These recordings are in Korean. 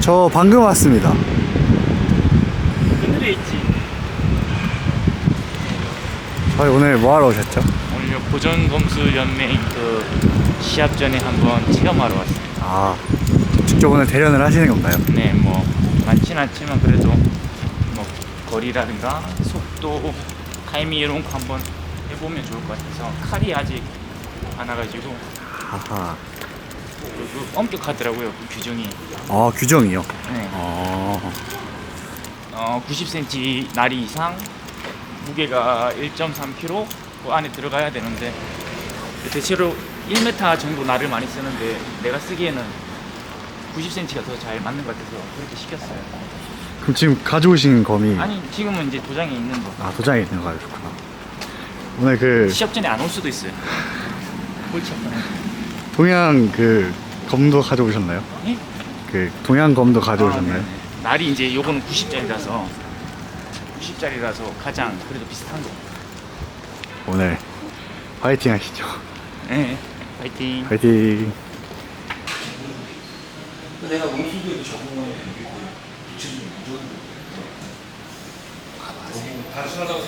저 방금 왔습니다. 그늘에 있지. 저희 오늘 뭐 하러 오셨죠? 오늘 보전검수 연맹 그 시합 전에 한번 체험하러 왔어요. 아, 직접 오늘 대련을 하시는 건가요? 네, 뭐 많진 않지만 그래도 뭐 거리라든가 속도, 타이밍 이런 거 한번 해보면 좋을 것 같아서 칼이 아직 안 와가지고 하하. 그, 그 엄격하더라고요 그 규정이. 아, 규정이요? 네. 어, 어, 90cm 나리 이상 무게가 1.3kg 그 안에 들어가야 되는데 대체로 1m 정도 나를 많이 쓰는데 내가 쓰기에는 90cm가 더 잘 맞는 것 같아서 그렇게 시켰어요. 그럼 지금 가져오신 검이 아니 지금은 이제 도장에 있는 거. 아 도장에 있는 거좋구나 오늘 그 시합 전에 안 올 수도 있어요. 골치 아파. 동양 그 검도 가져오셨나요? 예? 그 동양 검도 가져오셨나요? 아, 네. 날이 이제 요거는 90짜리라서 90짜리라서 가장 그래도 비슷한 거. 오늘 화이팅 하시죠. 네. 파이팅. 화이팅. 내가 원수도에도 적응을 단순하다고.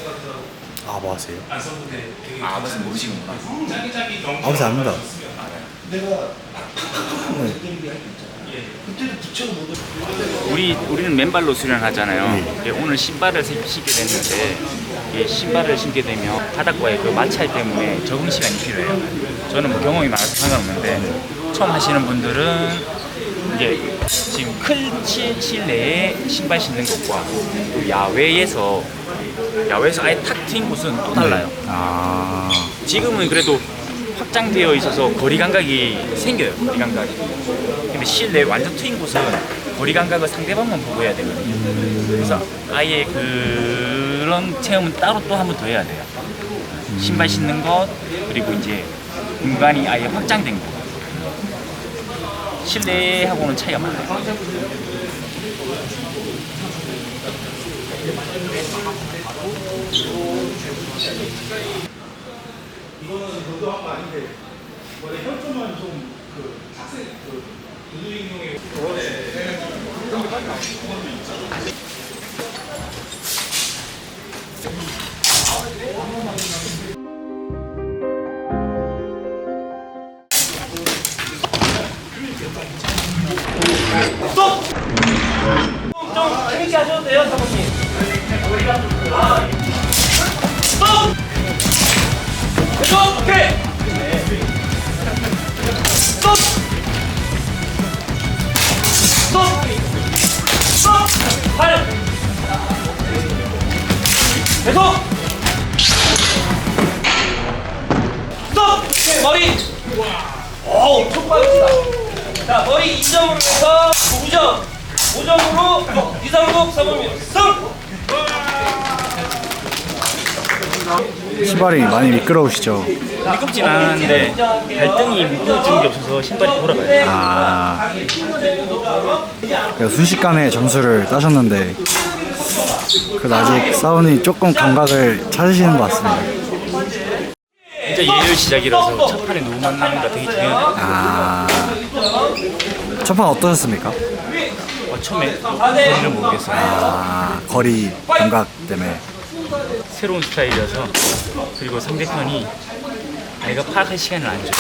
아, 뭐 하세요? 안 써도 돼. 되게 아 무슨 모르시는구나. 아버지 압니다. 내가 때 우리 우리는 맨발로 수련하잖아요. 근데 오늘 신발을 신- 신게 됐는데 이게 신발을 신게 되면 바닥과의 그 마찰 때문에 적응 시간이 필요해요. 저는 뭐 경험이 많아서 상관없는데 처음 하시는 분들은 이제 지금 큰 실- 실내에 신발 신는 것과 또 야외에서 야외에서 아예 탁 트인 곳은 또 달라요. 아, 지금은 그래도 확장되어 있어서 거리 감각이 생겨요. 거리 감각이. 근데 실내 완전 트인 곳은 거리 감각을 상대방만 보고 해야 되거든요. 그래서 아예 그런 체험은 따로 또 한 번 더 해야 돼요. 신발 신는 것 그리고 이제 공간이 아예 확장된 거. 실내하고는 차이가 많아요. 이거는 너도 한 거 아닌데 원래 혈점만 좀그 학생 그 누누이용의 재밌게 하셔도 돼요, 사모님. 스 스톱! 오케이! 스톱! 스톱! 스톱! 팔! 계속! 스톱! 머리! 오, 엄청 빠르시다. 자, 머리 2점으로 해서 9점. 5점으로 이상국 사범님 승! 신발이 많이 미끄러우시죠? 미끄럽진 않은데 발등이 미끄러진 게 없어서 신발이 돌아가요. 아, 그래서 순식간에 점수를 따셨는데 그 아직 사운이 조금 감각을 찾으시는 것 같습니다. 진짜 예열 시작이라서 첫 판에 누구 만나는가 되게 중요해요. 아, 첫판 어떠셨습니까? 어, 처음에 거리를 모르겠어요. 아, 거리 감각 때문에 새로운 스타일이라서 그리고 상대편이 아이가 파악할 시간을 안 줘요.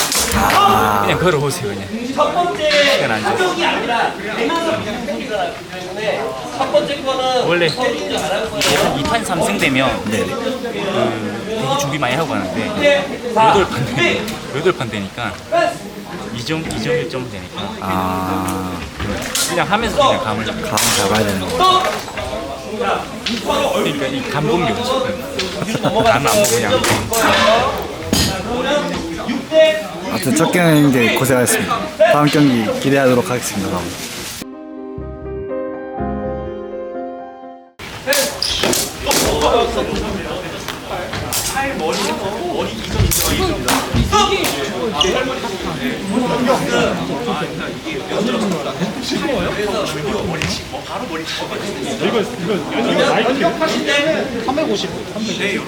그냥 걸어오세요 그냥. 첫 번째 시간 안 줘요. 공격이 아니라 대만은 공격이잖아기 때문에 첫 번째 거는 원래 서민이 잘하는 거예요. 2판 3승 되면 네. 그 되게 준비 많이 하고 가는데 여덟 판 되, 여덟 판 되니까 2점 2점 1점 되니까 아, 그냥 하면서 그냥 감을 잡고 감 잡아야 되는 거. 그러니까 이. 나는 안 보고 그냥 아무튼 첫 경기 고생하셨습니다. 다음 경기 기대하도록 하겠습니다. 이거 이거 이거 마이크 350 300.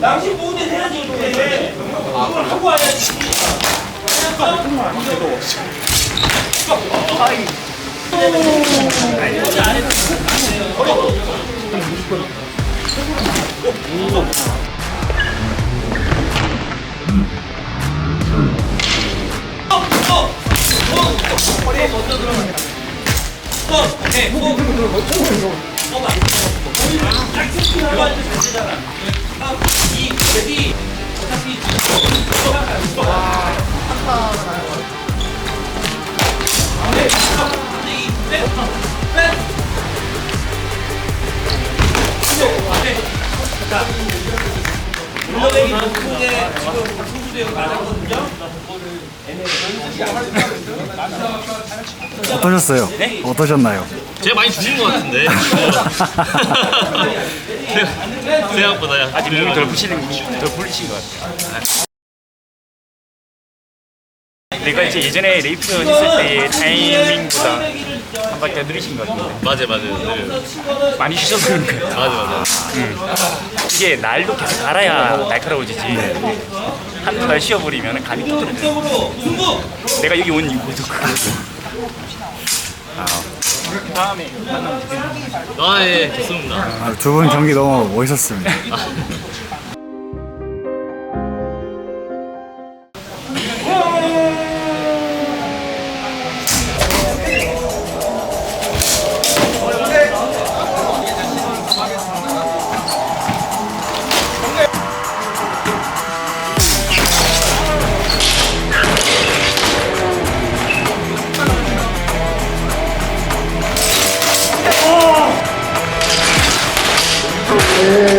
당신 모든 해야지 이렇게 그걸 하고 와야지 아이 이, 이, 물러내기 전에 지금 박승수대가 맞았거든요. 어떠셨어요? 어떠셨나요? 제가 많이 주신 것 같은데. 생각- 생각보다요. 아직 몸이 덜 부시는 덜 불리신 것 같아요. 내가 이제 예전에 레이프 했을 때 타이밍보다 한 바퀴 더 느리신 것 같은데 맞아요, 맞아요. 네. 많이 쉬셔서 그런 것 같아요. 맞아요, 맞아요. 이게 날도 계속 갈아야 날카로워지지. 한두 달 쉬어버리면 감이 승부. 내가 여기 온 이유도 그거고. 다음에 아, 예, 좋습니다. 아, 두분 경기 너무 멋있었습니다. 아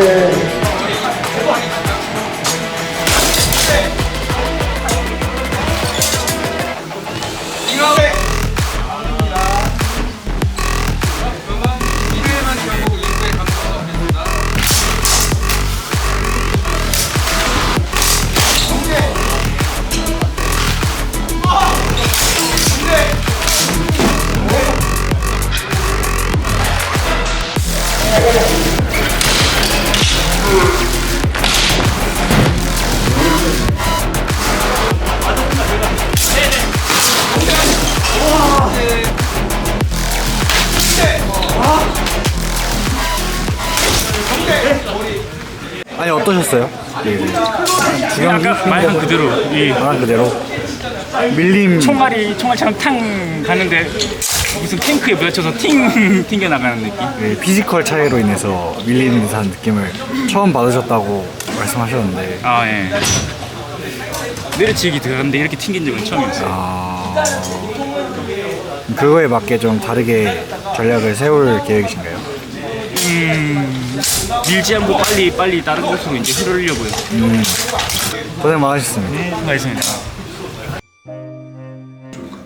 어떠셨어요? 두 경기 아까 말한 그대로 이 말한 그대로 밀림 총알이 총알처럼 탕 가는데 무슨 탱크에 부딪혀서 팅 튕겨 나가는 느낌. 네, 피지컬 차이로 인해서 밀리는 듯한 느낌을 처음 받으셨다고 말씀하셨는데 아 예. 내려치기 들어갔는데 이렇게 튕긴 적은 처음이었어요. 아, 그거에 맞게 좀 다르게 전략을 세울 계획이신가요? 음, 밀지 않고 빨리 빨리 다른 곳으로 이제 흐르려고요. 고생 많으셨습니다. 네, 수고하셨습니다.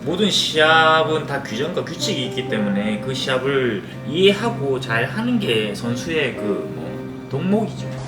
모든 시합은 다 규정과 규칙이 있기 때문에 그 시합을 이해하고 잘 하는 게 선수의 그 뭐, 덕목이죠.